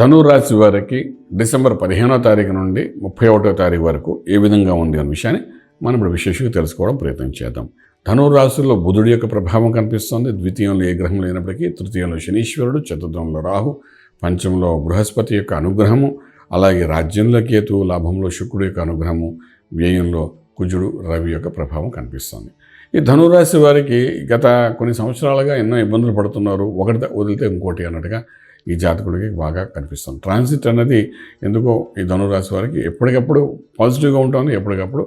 ధనురాశి వారికి డిసెంబర్ పదిహేనో తారీఖు నుండి ముప్పై ఒకటో తారీఖు వరకు ఏ విధంగా ఉంది అనే విషయాన్ని మనం ఇప్పుడు విశేషంగా తెలుసుకోవడం ప్రయత్నం చేద్దాం. ధనురాశుల్లో బుధుడి యొక్క ప్రభావం కనిపిస్తుంది. ద్వితీయంలో ఏ గ్రహం లేనప్పటికీ తృతీయంలో శనీశ్వరుడు చతుర్థంలో రాహు పంచంలో బృహస్పతి యొక్క అనుగ్రహము అలాగే రాజ్యంలో కేతు లాభంలో శుక్రుడు యొక్క అనుగ్రహము వ్యయంలో కుజుడు రవి యొక్క ప్రభావం కనిపిస్తుంది. ఈ ధనురాశి వారికి గత కొన్ని సంవత్సరాలుగా ఎన్నో ఇబ్బందులు పడుతున్నారు. ఒకటి వదిలితే ఇంకోటి అన్నట్టుగా ఈ జాతకుడికి బాగా కనిపిస్తుంది. ట్రాన్సిట్ అనేది ఎందుకో ఈ ధనురాశి వారికి ఎప్పటికప్పుడు పాజిటివ్గా ఉంటుంది ఎప్పటికప్పుడు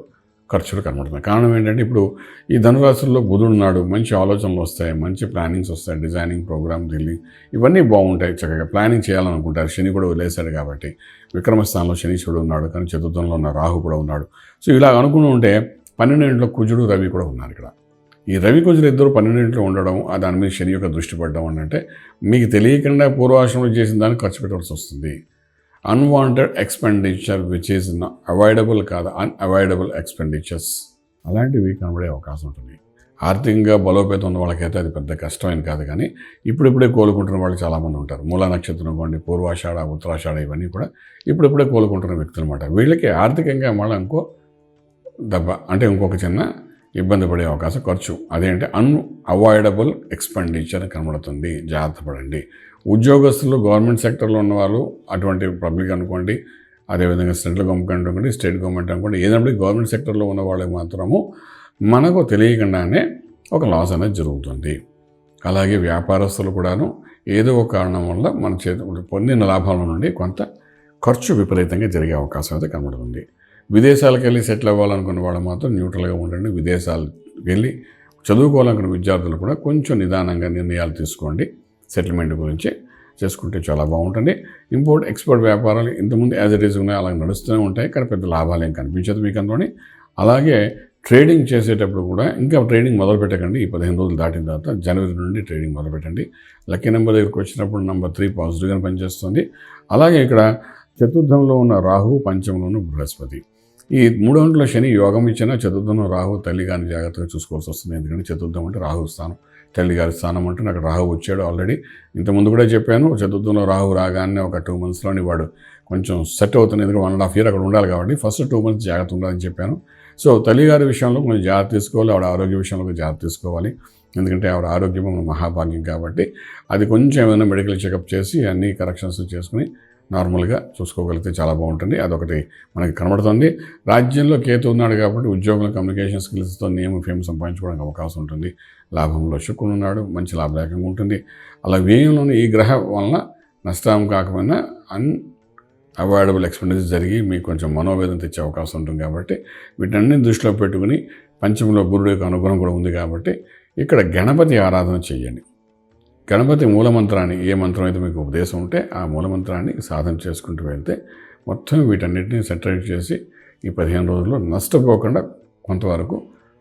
ఖర్చులు కనబడుతున్నాయి. కారణం ఏంటంటే ఇప్పుడు ఈ ధనురాశుల్లో బుధుడు ఉన్నాడు మంచి ఆలోచనలు వస్తాయి మంచి ప్లానింగ్స్ వస్తాయి డిజైనింగ్ ప్రోగ్రామ్ ఢిల్లీ ఇవన్నీ బాగుంటాయి చక్కగా ప్లానింగ్ చేయాలనుకుంటారు. శని కూడా వదిలేశాడు కాబట్టి విక్రమస్థానంలో శనీశ్వరుడు ఉన్నాడు కానీ చతుర్థంలో ఉన్న రాహు కూడా ఉన్నాడు. సో ఇలా అనుకుని ఉంటే పన్నెండింటిలో కుజుడు రవి కూడా ఉన్నారు ఇక్కడ. ఈ రవి కుజులు ఇద్దరు పన్నెండింటిలో ఉండడం దాని మీద శని యొక్క దృష్టి పడడం అని అంటే మీకు తెలియకుండా పూర్వాశ్రమంలో చేసిన దాన్ని ఖర్చు పెట్టవలసి వస్తుంది. Unwanted expenditure which is avoidable కాదు అన్అవాయిడబుల్ ఎక్స్పెండిచర్స్ అలాంటివి కనబడే అవకాశం ఉంటుంది. ఆర్థికంగా బలోపేతం ఉన్న వాళ్ళకైతే అది పెద్ద కష్టమైన కాదు కానీ ఇప్పుడిప్పుడే కోలుకుంటున్న వాళ్ళు చాలామంది ఉంటారు. మూల నక్షత్రం ఇవ్వండి పూర్వాషాఢ ఉత్తరాషాఢ ఇవన్నీ కూడా ఇప్పుడిప్పుడే కోలుకుంటున్న వ్యక్తులు అనమాట వీళ్ళకి ఆర్థికంగా మళ్ళీ ఇంకో దెబ్బ అంటే ఇంకొక చిన్న ఇబ్బంది పడే అవకాశం ఖర్చు. అదేంటంటే అన్ అవాయిడబుల్ ఎక్స్పెండిచర్ కనబడుతుంది. జాగ్రత్త పడండి. ఉద్యోగస్తులు గవర్నమెంట్ సెక్టర్లో ఉన్న వాళ్ళు అటువంటి పబ్లిక్ అనుకోండి అదేవిధంగా సెంట్రల్ గవర్నమెంట్ అనుకోండి స్టేట్ గవర్నమెంట్ అనుకోండి ఏదైనా గవర్నమెంట్ సెక్టర్లో ఉన్న వాళ్ళకి మాత్రము మనకు తెలియకుండానే ఒక లాస్ అనేది జరుగుతుంది. అలాగే వ్యాపారస్తులు కూడాను ఏదో ఒక కారణం వల్ల మన చేతి పొందిన లాభాల నుండి కొంత ఖర్చు విపరీతంగా జరిగే అవకాశం అయితే కనబడుతుంది. విదేశాలకు వెళ్ళి సెటిల్ అవ్వాలనుకున్న వాళ్ళు మాత్రం న్యూట్రల్గా ఉండండి. విదేశాలకు వెళ్ళి చదువుకోవాలనుకున్న విద్యార్థులు కూడా కొంచెం నిదానంగా నిర్ణయాలు తీసుకోండి. సెటిల్మెంట్ గురించి చేసుకుంటే చాలా బాగుంటుంది. ఇంపోర్ట్ ఎక్స్పోర్ట్ వ్యాపారాలు ఇంతకుముందు యాజ్ ఇట్ ఈస్ ఉన్నాయి. అలా నడుస్తూనే ఉంటాయి. కానీ పెద్ద లాభాలు ఏం కనిపించదు మీకు అందులోని. అలాగే ట్రేడింగ్ చేసేటప్పుడు కూడా ఇంకా ట్రేడింగ్ మొదలు పెట్టకండి. ఈ పదిహేను రోజులు దాటిన తర్వాత జనవరి నుండి ట్రేడింగ్ మొదలు పెట్టండి. లక్కీ నెంబర్ దగ్గరికి వచ్చినప్పుడు నెంబర్ త్రీ పాజిటివ్గా పనిచేస్తుంది. అలాగే ఇక్కడ చతుర్థంలో ఉన్న రాహు పంచంలోను ఉన్న బృహస్పతి. ఈ మూడో ఇంట్లో శని యోగం ఇచ్చిన చతుర్థంలో రాహు తల్లి గారిని జాగ్రత్తగా చూసుకోవాల్సి వస్తుంది. ఎందుకంటే చతుర్థం అంటే రాహు స్థానం. తల్లి గారి స్థానం అంటే నాకు రాహు వచ్చాడు ఆల్రెడీ ఇంతకుముందు కూడా చెప్పాను చతుర్థంలో రాహు రాగానే ఒక టూ మంత్స్లోని వాడు కొంచెం సెట్ అవుతుంది ఎందుకంటే వన్ అండ్ హాఫ్ ఇయర్ అక్కడ ఉండాలి కాబట్టి ఫస్ట్ టూ మంత్స్ జాగ్రత్త ఉండాలని చెప్పాను. సో తల్లి గారి విషయంలో కొంచెం జాగ్రత్త తీసుకోవాలి. ఆవిడ ఆరోగ్య విషయంలో కొంచెం జాగ్రత్త తీసుకోవాలి. ఎందుకంటే ఆవిడ ఆరోగ్యం మన మహాభాగ్యం కాబట్టి అది కొంచెం ఏమైనా మెడికల్ చెకప్ చేసి అన్ని కరెక్షన్స్ చేసుకుని నార్మల్గా చూసుకోగలిగితే చాలా బాగుంటుంది. అదొకటి మనకి కనబడుతుంది. రాజ్యంలో కేతు ఉన్నాడు కాబట్టి ఉద్యోగుల కమ్యూనికేషన్ స్కిల్స్తో నేమ్ ఫేమ్ సంపాదించుకోవడానికి అవకాశం ఉంటుంది. లాభంలో శుక్రుడు ఉన్నాడు. మంచి లాభదాయకంగా ఉంటుంది. అలా వ్యయంలోని ఈ గ్రహం వలన నష్టం కాకపోయినా అన్ అవాయిడబుల్ ఎక్స్పెండిచర్ జరిగి మీకు కొంచెం మనోవేదన తెచ్చే అవకాశం ఉంటుంది కాబట్టి వీటన్ని దృష్టిలో పెట్టుకుని పంచంలో గురుడు యొక్క అనుగ్రహం కూడా ఉంది కాబట్టి ఇక్కడ గణపతి ఆరాధన చేయండి. గణపతి మూలమంత్రాన్ని ఏ మంత్రం అయితే మీకు ఉపదేశం ఉంటే ఆ మూలమంత్రాన్ని సాధన చేసుకుంటూ వెళ్తే మొత్తం వీటన్నిటిని సెటరేట్ చేసి ఈ పదిహేను రోజుల్లో నష్టపోకుండా కొంతవరకు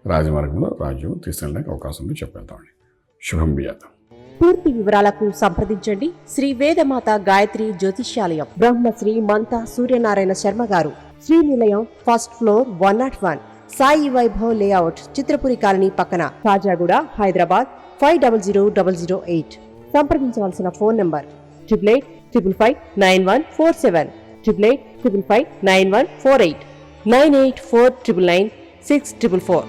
రాజమార్గంలో రాజ్యం తీసుకెళ్ళడానికి అవకాశం ఉంది. చెప్పేద్దామండి. శుభం బియాతం పూర్తి వివరాలకు సంప్రదించండి. శ్రీ వేదమాత గాయత్రి జ్యోతిష్యాలయం. బ్రహ్మశ్రీ మంతా సూర్యనారాయణ శర్మ గారు. Sri Nilayam first floor one not one. Sai Vaibhav layout Chitrapuri colony పక్కన Tajaguda Hyderabad five double zero double zero eight సంప్రదించవలసిన phone number triple eight triple five nine one four seven triple eight triple five nine one four eight nine eight four triple nine six triple four